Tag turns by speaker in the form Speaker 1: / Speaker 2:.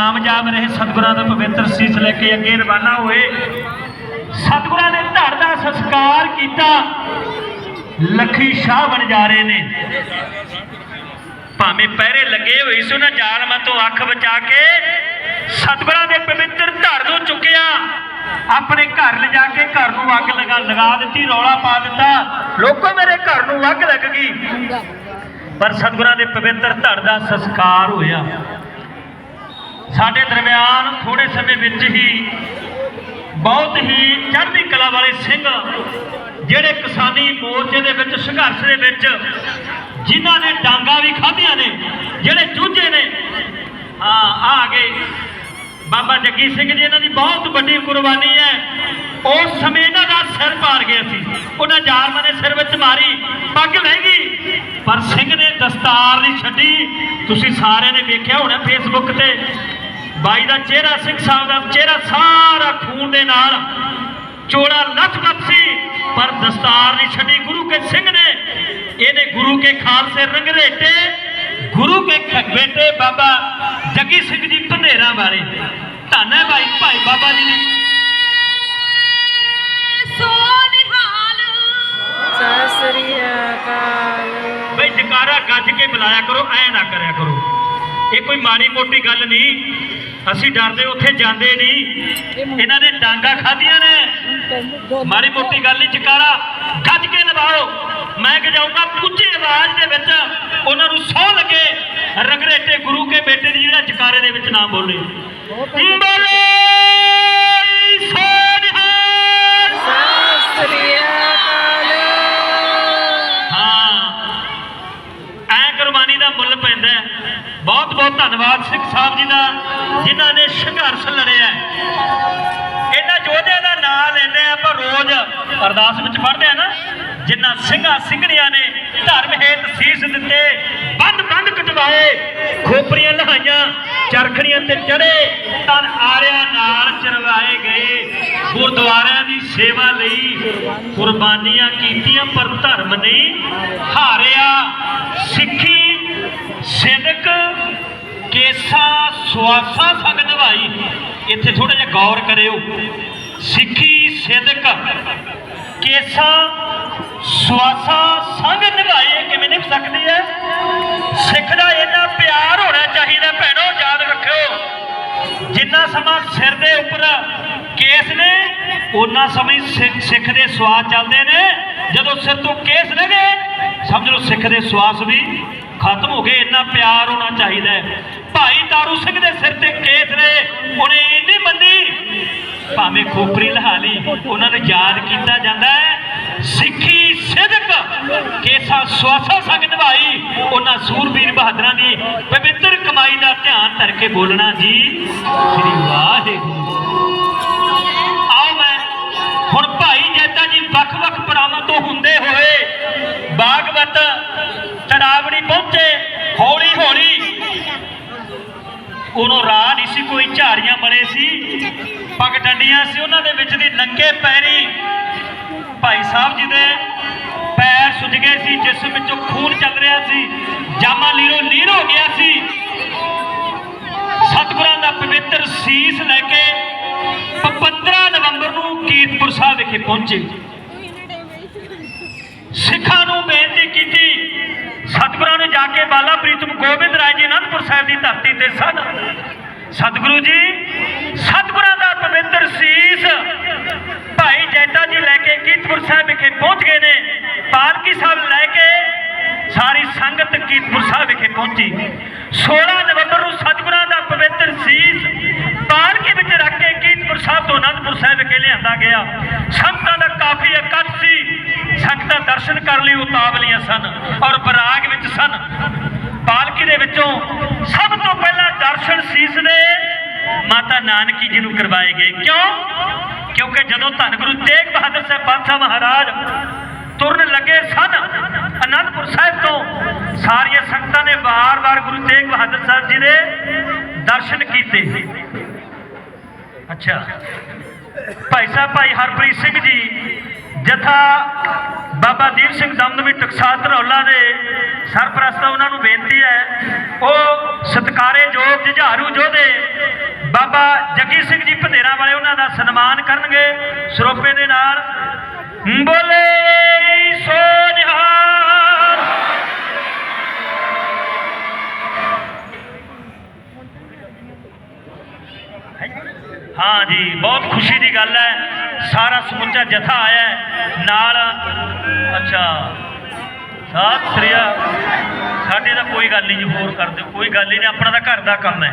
Speaker 1: ਕਾਮਯਾਬ ਰਹੇ ਸਤਿਗੁਰਾਂ ਦਾ ਪਵਿੱਤਰ ਸੀਸ ਲੈ ਕੇ ਅੱਗੇ ਰਵਾਨਾ ਹੋਏ। ਸਤਿਗੁਰਾਂ ਨੇ ਧੜ ਦਾ ਸੰਸਕਾਰ ਕੀਤਾ। ਲੱਖੀ ਸ਼ਾਹ ਬਣ ਜਾ ਰਹੇ ਨੇ। ਭਾਵੇਂ ਪਹਿਰੇ ਲੱਗੇ ਹੋਏ ਸੀ, ਉਹਨਾਂ ਜ਼ਾਲਮਾਂ ਤੋਂ ਅੱਖ ਬਚਾ ਕੇ ਸਤਿਗੁਰਾਂ ਦੇ ਪਵਿੱਤਰ ਧੜ ਨੂੰ ਚੁੱਕਿਆ। ਆਪਣੇ ਘਰ ਲਿਜਾ ਕੇ ਘਰ ਨੂੰ ਅੱਗ ਲਗਾ ਲਗਾ ਦਿੱਤੀ, ਰੌਲਾ ਪਾ ਦਿੱਤਾ। ਲੋਕੋ ਮੇਰੇ ਘਰ ਨੂੰ ਅੱਗ ਲੱਗ ਗਈ। ਪਰ ਸਤਿਗੁਰਾਂ ਦੇ ਪਵਿੱਤਰ ਧੜ ਦਾ ਸੰਸਕਾਰ ਹੋਇਆ। ਸਾਡੇ ਦਰਮਿਆਨ ਥੋੜੇ ਸਮੇਂ ਵਿੱਚ ਹੀ ਬਹੁਤ ਹੀ ਚੜ੍ਹਦੀ ਕਲਾ ਵਾਲੇ ਸਿੰਘ, ਜਿਹੜੇ ਕਿਸਾਨੀ ਮੋਰਚੇ ਦੇ ਵਿੱਚ, ਸੰਘਰਸ਼ ਦੇ ਵਿੱਚ ਜਿਨ੍ਹਾਂ ਨੇ ਡਾਂਗਾ ਵੀ ਖਾਧੀਆਂ ਨੇ, ਜਿਹੜੇ ਜੂਝੇ ਨੇ, ਹਾਂ, ਆ ਗਏ। ਬਾਬਾ ਜੱਗੀ ਸਿੰਘ ਜੀ, ਇਹਨਾਂ ਦੀ ਬਹੁਤ ਵੱਡੀ ਕੁਰਬਾਨੀ ਹੈ। ਉਸ ਸਮੇਂ ਇਹਨਾਂ ਦਾ ਸਿਰ ਪਾੜ ਗਿਆ ਸੀ। ਉਹਨਾਂ ਜ਼ਾਲਮਾਂ ਨੇ ਸਿਰ ਵਿੱਚ ਮਾਰੀ, ਪੱਗ ਲੈ ਗਈ। ਪਰ ਸਿੰਘ ਨੇ ਦਸਤਾਰ ਨਹੀਂ ਛੱਡੀ। ਤੁਸੀਂ ਸਾਰਿਆਂ ਨੇ ਵੇਖਿਆ ਹੋਣਾ ਫੇਸਬੁੱਕ ਤੇ। ਬਾਈ ਦਾ ਚਿਹਰਾ ਸਿੰਘ ਸਾਹਿਬ ਦਾ ਚਿਹਰਾ ਸਾਰਾ ਖੂਨ ਦੇ ਨਾਲ। ਚੋੜਾ ਲੱਥ ਲੱਥ ਸੀ ਪਰ ਦਸਤਾਰ ਨਹੀਂ ਛੱਡੀ ਗੁਰੂ ਕੇ ਸਿੰਘ ਨੇ। ਇਹਨੇ ਗੁਰੂ ਕੇ ਖਾਲਸੇ ਰੰਗਰੇਟੇ ਗੁਰੂ ਕੇ ਬੇਟੇ ਬਾਬਾ ਜੱਗੀ ਸਿੰਘ ਜੀ ਪੰਧੇਰਾ ਵਾਲੇ ਧੰਨ ਹੈ ਭਾਈ ਭਾਈ ਬਾਬਾ ਜੀ
Speaker 2: ਅਕਾਲ।
Speaker 1: ਬਈ ਜਕਾਰਾ ਗੱਜ ਕੇ ਬੁਲਾਇਆ ਕਰੋ ਐ ਨਾ ਕਰਿਆ ਕਰੋ। ਇਹ ਕੋਈ ਮਾੜੀ ਮੋਟੀ ਗੱਲ ਨਹੀਂ। ਅਸੀਂ ਡਰਦੇ, ਉੱਥੇ ਜਾਂਦੇ ਨਹੀਂ। ਇਹਨਾਂ ਨੇ ਡਾਂਗਾ ਖਾਧੀਆਂ ਨੇ। ਮਾੜੀ ਮੋਟੀ ਗੱਲ ਨਹੀਂ, ਚਕਾਰਾ ਗੱਜ ਕੇ ਨਿਭਾਓ। ਮੈਂ ਕਿ ਜਾਊਂਗਾ ਉੱਚੀ ਆਵਾਜ਼ ਦੇ ਵਿੱਚ, ਉਹਨਾਂ ਨੂੰ ਸੌ ਲੱਗੇ। ਰਗਰੇਟੇ ਗੁਰੂ ਕੇ ਬੇਟੇ ਦੀ ਜਿਹੜਾ ਚਕਾਰੇ ਦੇ ਵਿੱਚ ਨਾਮ ਬੋਲੇ। ਬੋਲੇ ਸੋਨਿਹਾਲ
Speaker 2: ਸਤਿ
Speaker 1: ਹਾਂ। ਐ ਕੁਰਬਾਨੀ ਦਾ ਮੁੱਲ ਪੈਂਦਾ ਬਹੁਤ ਬਹੁਤ ਧੰਨਵਾਦ ਸਿੰਘ ਸਾਹਿਬ ਜੀ ਦਾ। ਜਿਨ੍ਹਾਂ ਨੇ ਸੰਘਰਸ਼ ਲੜਿਆ ਇਹਨਾਂ ਯੋਧਿਆਂ ਦਾ ਨਾਮ ਲੈਂਦੇ ਆਪਾਂ ਰੋਜ਼ ਅਰਦਾਸ ਵਿੱਚ ਪੜ੍ਹਦੇ ਆ ਨਾ। ਜਿਨ੍ਹਾਂ ਸਿੰਘਾਂ ਸਿੰਘਣੀਆਂ ਨੇ ਧਰਮ ਹੇਤ ਸੀਸ ਦਿੱਤੇ, ਬੰਦ ਬੰਦ ਕਟਵਾਏ, ਖੋਪਰੀਆਂ ਲਹਾਈਆਂ, ਚਰਖੜੀਆਂ ਤੇ ਚੜੇ ਤਨ ਆਰਿਆਂ ਨਾਲ ਚਰਵਾਏ ਗਏ। ਗੁਰਦੁਆਰਿਆਂ ਦੀ ਸੇਵਾ ਲਈ ਕੁਰਬਾਨੀਆਂ ਕੀਤੀਆਂ, ਪਰ ਧਰਮ ਨਹੀਂ ਹਾਰਿਆ। ਸਿੱਖੀ, ਸਿਦਕ, ਕੇਸਾ ਸੁਆਸਾ ਸੰਗ ਨਿਭਾਈ। ਇੱਥੇ ਥੋੜਾ ਜਿਹਾ ਗੌਰ ਕਰਿਓ। ਸਿੱਖੀ, ਸਿਦਕ, ਕੇਸਾ ਸੁਆਸਾ ਸੰਗ ਨਿਭਾਈ ਇਹ ਕਿਵੇਂ ਨਿਭ ਸਕਦੀ ਹੈ? ਸਿੱਖ ਦਾ ਇੰਨਾ ਪਿਆਰ ਹੋਣਾ ਚਾਹੀਦਾ ਭੈਣੋ, ਯਾਦ ਰੱਖਿਓ। ਜਿੰਨਾ ਸਮਾਂ ਸਿਰ ਦੇ ਉੱਪਰ ਕੇਸ ਨੇ ਉਹਨਾਂ ਸਮੇਂ ਸਿੱਖ- ਸਿੱਖ ਦੇ ਸਵਾਸ ਚੱਲਦੇ ਨੇ। ਜਦੋਂ ਸਿਰ ਤੋਂ ਕੇਸ ਲੈ ਗਏ, ਸਮਝ ਲਓ ਸਿੱਖ ਦੇ ਸਵਾਸ ਵੀ ਖਤਮ ਹੋ ਗਏ। ਇੰਨਾ ਪਿਆਰ ਹੋਣਾ ਚਾਹੀਦਾ ਭਾਈ ਤਾਰੂ ਸਿੰਘ ਦੇ ਸਿਰ ਤੇ ਕੇਸ ਨੇ, ਉਹਨੇ ਇਹ ਮੰਨੀ। ਭਾਵੇਂ ਖੋਪਰੀ ਲਹਾ ਲਈ, ਉਹਨਾਂ ਨੂੰ ਯਾਦ ਕੀਤਾ ਜਾਂਦਾ ਹੈ। ਸਿੱਖੀ ਸਿਦਕ, ਕੇਸਾ ਸਵਾਸਾ ਸੰਗ ਨਿਭਾਈ। ਉਹਨਾਂ ਸੂਰਬੀਰ ਬਹਾਦਰਾਂ ਦੀ ਪਵਿੱਤਰ ਕਮਾਈ ਦਾ ਧਿਆਨ ਧਰ ਕੇ ਬੋਲਣਾ ਜੀ, ਸ੍ਰੀ ਵਾਹਿਗੁਰੂ। ਉਹਨੂੰ ਰਾਹ ਨਹੀਂ ਸੀ, ਕੋਈ ਝਾੜੀਆਂ ਬੜੇ ਸੀ। ਪੱਗ ਡੰਡੀਆਂ ਸੀ, ਉਹਨਾਂ ਦੇ ਵਿੱਚ ਦੀ ਨੰਗੇ ਪੈਰੀ ਭਾਈ ਸਾਹਿਬ ਜੀ ਦੇ ਪੈਰ ਸੁੱਜ ਗਏ ਸੀ, ਜਿਸ ਵਿੱਚੋਂ ਖੂਨ ਚੱਲ ਰਿਹਾ ਸੀ। ਜਾਮਾ ਲੀਰੋ ਲੀਰ ਹੋ ਗਿਆ ਸੀ। ਸਤਿਗੁਰਾਂ ਦਾ ਪਵਿੱਤਰ ਸੀਸ ਲੈ ਕੇ ਪ- 15 ਨਵੰਬਰ ਨੂੰ ਕੀਰਤਪੁਰ ਸਾਹਿਬ ਵਿਖੇ ਪਹੁੰਚੇ। ਸਿੱਖਾਂ ਨੂੰ ਬੇਨਤੀ ਕੀਤੀ ਸਤਿਗੁਰਾਂ ਨੇ ਜਾ ਕੇ ਬਾਲਾ ਪ੍ਰੀਤਮ ਗੋਬਿੰਦ ਰਾਏ ਜੀ ਅਨੰਦਪੁਰ ਸਾਹਿਬ ਦੀ ਧਰਤੀ ਤੇ ਸਨ ਸਤਿਗੁਰੂ ਜੀ, ਸਤਿਗੁਰਾਂ ਦਾ ਪਵਿੱਤਰ ਸੀਸ ਭਾਈ ਜੈਤਾ ਜੀ ਲੈ ਕੇ ਕੀਰਤਪੁਰ ਸਾਹਿਬ ਵਿਖੇ ਪਹੁੰਚ ਗਏ ਨੇ। ਪਾਲਕੀ ਸਾਹਿਬ ਲੈ ਕੇ ਸਾਰੀ ਸੰਗਤ ਕੀਰਤਪੁਰ ਸਾਹਿਬ ਵਿਖੇ ਪਹੁੰਚੀ। 16 ਨਵੰਬਰ ਨੂੰ ਸਤਿਗੁਰਾਂ ਦਾ ਪਵਿੱਤਰ ਸੀਸ ਪਾਲਕੀ ਵਿੱਚ ਰੱਖ ਕੇ ਕੀਰਤਪੁਰ ਸਾਹਿਬ ਤੋਂ ਅਨੰਦਪੁਰ ਸਾਹਿਬ ਵਿਖੇ ਲਿਆਂਦਾ ਗਿਆ। ਸੰਗਤਾਂ ਦਾ ਕਾਫੀ ਇਕੱਠ ਸੀ। ਸੰਗਤਾਂ ਦਰਸ਼ਨ ਕਰਨ ਲਈ ਉਤਾਵਲੀਆਂ ਸਨ ਔਰ ਬਰਾਗ ਵਿੱਚ ਸਨ। ਪਾਲਕੀ ਦੇ ਵਿੱਚੋਂ ਸਭ ਤੋਂ ਪਹਿਲਾਂ ਦਰਸ਼ਨ ਸੀਸ ਦੇ ਮਾਤਾ ਨਾਨਕੀ ਜੀ ਨੂੰ ਕਰਵਾਏ ਗਏ। ਕਿਉਂ? ਕਿਉਂਕਿ ਜਦੋਂ ਧੰਨ ਗੁਰੂ ਤੇਗ ਬਹਾਦਰ ਸਾਹਿਬ ਪਾਤਸ਼ਾਹ ਮਹਾਰਾਜ ਤੁਰਨ ਲੱਗੇ ਸਨ, ਅਨੰਦਪੁਰ ਸਾਹਿਬ ਤੋਂ ਸਾਰੀਆਂ ਸੰਗਤਾਂ ਨੇ ਵਾਰ-ਵਾਰ ਗੁਰੂ ਤੇਗ ਬਹਾਦਰ ਸਾਹਿਬ ਜੀ ਦੇ ਦਰਸ਼ਨ ਕੀਤੇ। ਅੱਛਾ। ਭਾਈ ਸਾਹਿਬ, ਭਾਈ ਹਰਪ੍ਰੀਤ ਸਿੰਘ ਜੀ, ਜਥਾ ਬਾਬਾ ਦੀਪ ਸਿੰਘ ਦਮਦਮੀ ਟਕਸਾਲ ਧਨੌਲਾ ਦੇ ਸਰਪ੍ਰਸਤ ਉਹਨਾਂ ਨੂੰ ਬੇਨਤੀ ਹੈ, ਉਹ ਸਤਕਾਰੇ ਜੀ ਜੁਝਾਰੂ ਵਾਲੇ ਉਹਨਾਂ ਦਾ ਸਨਮਾਨ ਕਰਨਗੇ। ਸਰੋਪੇ ਦੇ ਨਾਲ ਬੋਲੇ ਸੋ ਨਿਹਾਲ ਹਾਂ ਜੀ, ਬਹੁਤ ਖੁਸ਼ੀ ਦੀ ਗੱਲ ਹੈ, ਸਾਰਾ ਸਮੁੱਚਾ ਜਥਾ ਆਇਆ ਨਾਲ ਅੱਛਾ। ਸਾਤ ਸ੍ਰੀ ਸਾਡੇ ਦਾ ਕੋਈ ਗੱਲ ਨਹੀਂ ਜੀ, ਹੋਰ ਕਰ ਦਿਓ। ਕੋਈ ਗੱਲ ਹੀ ਨਹੀਂ ਆਪਣਾ ਤਾਂ ਘਰ ਦਾ ਕੰਮ ਹੈ।